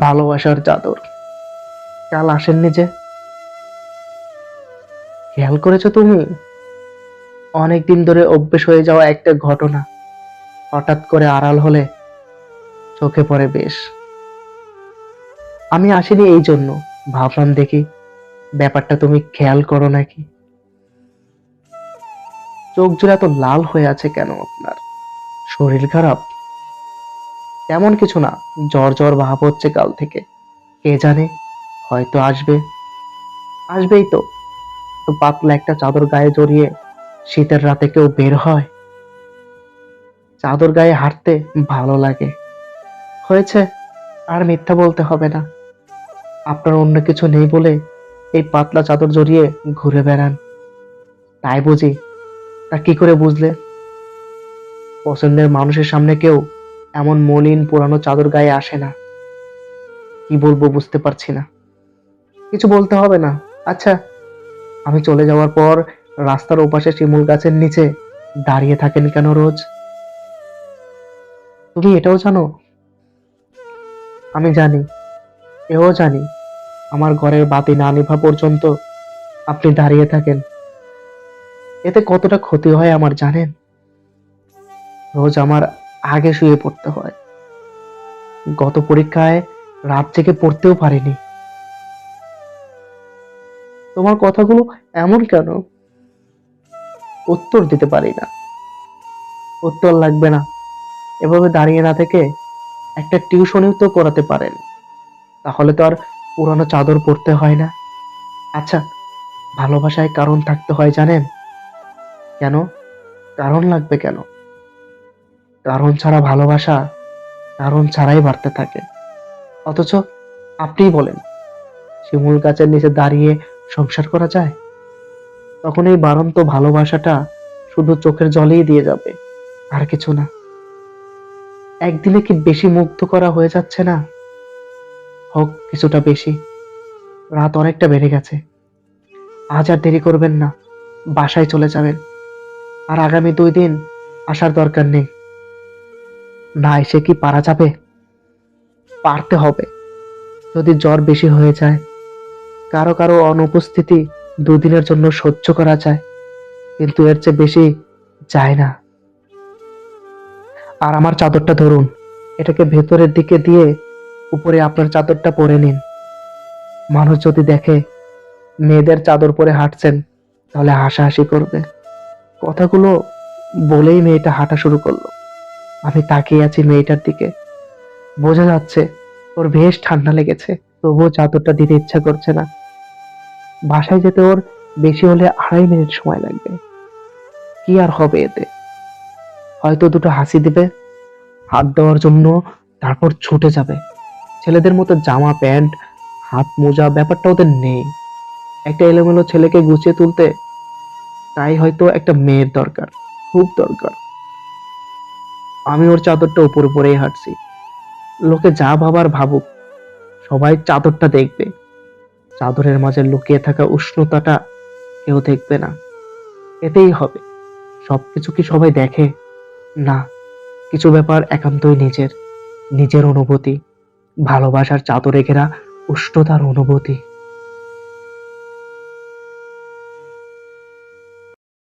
ভালোবাসার চাদর। কাল আসেননি যে? খেয়াল করেছ তুমি? অনেক দিন ধরে অভ্যেস হয়ে যাওয়া একটা ঘটনা। হঠাৎ করে আড়াল হলে চোখে পড়ে বেশ। আমি আসিনি এই জন্য। ভাবলাম দেখি ব্যাপারটা তুমি খেয়াল করো নাকি। চোখ জোড়া তো লাল হয়ে আছে কেন আপনার? শরীর খারাপ? তেমন কিছু না, জ্বর জ্বর ভাব হচ্ছে কাল থেকে। কে জানে, হয়তো আসবে। আসবেই তো পাতলা একটা চাদর গায়ে জড়িয়ে শীতের রাতে কেউ বের হয়। চাদর গায়ে হাঁটতে ভালো লাগে। হয়েছে, আর মিথ্যা বলতে হবে না। আপনার অন্য কিছু নেই বলে এই পাতলা চাদর জড়িয়ে ঘুরে বেড়ান। তাই বুঝি। তা কি করে বুঝলে? পছন্দের মানুষের সামনে কেউ এমন মলিন পুরানো চাদর গায়ে আসে না। কি বলব বুঝতে পারছি না। কিছু বলতে হবে না। আচ্ছা আমি চলে যাওয়ার পর রাস্তার ওপাশে শিমুল গাছের নিচে দাঁড়িয়ে থাকেন কেন রোজ? তুমি এটাও জানো? আমি জানি, এও জানি, আমার ঘরের বাতি না নিভা পর্যন্ত আপনি দাঁড়িয়ে থাকেন। এতে কতটা ক্ষতি হয় আমার জানেন? রোজ আমার আগে শুয়ে পড়তে হয়। গত পরীক্ষায় রাত থেকে পড়তেও পারিনি। তোমার কথাগুলো এমন কেন? উত্তর দিতে পারি না। উত্তর লাগবে না। এভাবে দাঁড়িয়ে না থেকে একটা টিউশনিও তো করাতে পারেন। তাহলে তো আর পুরানো চাদর পরতে হয় না। আচ্ছা ভালোবাসায় কারণ থাকতে হয় জানেন? কেন? কারণ লাগবে কেন? কারণ ছাড়া ভালোবাসা কারণ ছাড়াই বাড়তে থাকে। অথচ আপনিই বলেন, শিমুল গাছের নিচে দাঁড়িয়ে সংসার করা যায়? তখন এই বারন্ত ভালোবাসাটা শুধু চোখের জলেই দিয়ে যাবে, আর কিছু না। একদিনে কি বেশি মুগ্ধ করা হয়ে যাচ্ছে না? হোক, কিছুটা বেশি। রাত অনেকটা বেড়ে গেছে। আজ আর দেরি করবেন না, বাসায় চলে যাবেন। আর আগামী দুই দিন আসার দরকার নেই। না এসে কি পারা যাবে? পারতে হবে। যদি জ্বর বেশি হয়ে যায়, কারও কারও অনুপস্থিতি দুদিনের জন্য সহ্য করা যায়, কিন্তু এর চেয়ে বেশি যায় না। আর আমার চাদরটা ধরুন, এটাকে ভেতরের দিকে দিয়ে উপরে আপনার চাদরটা পরে নিন। মানুষ যদি দেখে মেয়েদের চাদর পরে হাঁটছেন, তাহলে হাসাহাসি করবে। কথাগুলো বলেই মেয়েটা হাঁটা শুরু করল। আমি তাকিয়ে আছি মেয়েটার দিকে। বোঝা যাচ্ছে ওর বেশ ঠান্ডা লেগেছে, তবুও চাদরটা দিতে ইচ্ছা করছে না। বাসায় যেতে ওর বেশি হলে আড়াই মিনিট সময় লাগবে। কি আর হবে এতে? হয়তো দুটো হাসি দিবে, হাত দেওয়ার জন্য তারপর ছুটে যাবে। ছেলেদের মতো জামা, প্যান্ট, হাত মোজা ব্যাপারটা ওদের নেই। একটা এলোমেলো ছেলেকে গুছিয়ে তুলতে তাই হয়তো একটা মেয়ের দরকার, খুব দরকার। আমি ওর চাদরটা উপরে পরেই হাঁটছি। লোকে যা ভাবার ভাবুক, সবাই চাদরটা দেখবে। চাদরের মাঝে লুকিয়ে থাকা উষ্ণতাটা কেউ দেখবে না। এতেই হবে। সবকিছু কি সবাই দেখে? না, কিছু ব্যাপার একান্তই নিজের নিজের অনুভূতি। ভালোবাসার চাদরে ঘেরা উষ্ণতার অনুভূতি।